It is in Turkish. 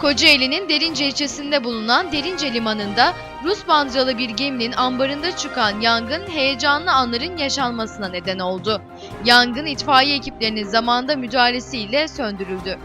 Kocaeli'nin Derince ilçesinde bulunan Derince Limanı'nda Rus bancalı bir geminin ambarında çıkan yangın heyecanlı anların yaşanmasına neden oldu. Yangın itfaiye ekiplerinin zamanda müdahalesiyle söndürüldü.